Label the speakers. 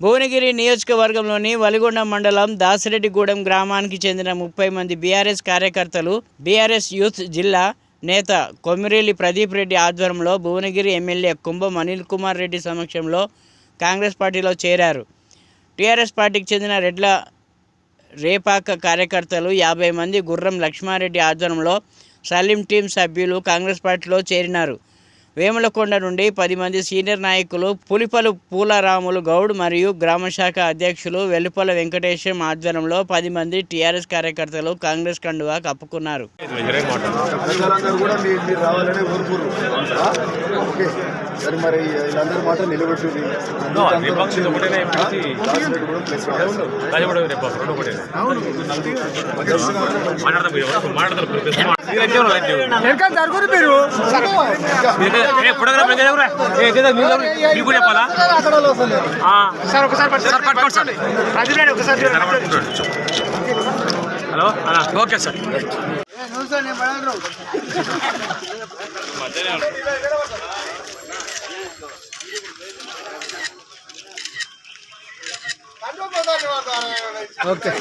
Speaker 1: భువనగిరి నియోజకవర్గంలోని వలిగొండ మండలం దాసిరెడ్డిగూడెం గ్రామానికి చెందిన ముప్పై మంది బీఆర్ఎస్ కార్యకర్తలు బీఆర్ఎస్ యూత్ జిల్లా నేత కొమిరేలి ప్రదీప్ రెడ్డి ఆధ్వర్యంలో భువనగిరి ఎమ్మెల్యే కుంభం అనిల్ కుమార్ రెడ్డి సమక్షంలో కాంగ్రెస్ పార్టీలో చేరారు. టీఆర్ఎస్ పార్టీకి చెందిన రెడ్ల రేపాక కార్యకర్తలు యాభై మంది గుర్రం లక్ష్మారెడ్డి ఆధ్వర్యంలో సలీం టీం సభ్యులు కాంగ్రెస్ పార్టీలో చేరినారు. వేములకొండ నుండి పది మంది సీనియర్ నాయకులు పులిపలు పూలరాములు గౌడ్ మరియు గ్రామ శాఖ అధ్యక్షులు వెలుపల వెంకటేశం ఆధ్వర్యంలో పది మంది టీఆర్ఎస్ కార్యకర్తలు కాంగ్రెస్ కండువా కప్పుకున్నారు.
Speaker 2: సరే మరి వీళ్ళందరూ మాట నిలబెట్టుంది
Speaker 3: జరుగురు మీరు? సార్ ఒకసారి సార్ పట్టుకోండి సార్. ప్రతిభ ఒకసారి
Speaker 4: హలో ఓకే సార్.
Speaker 2: ఓకే.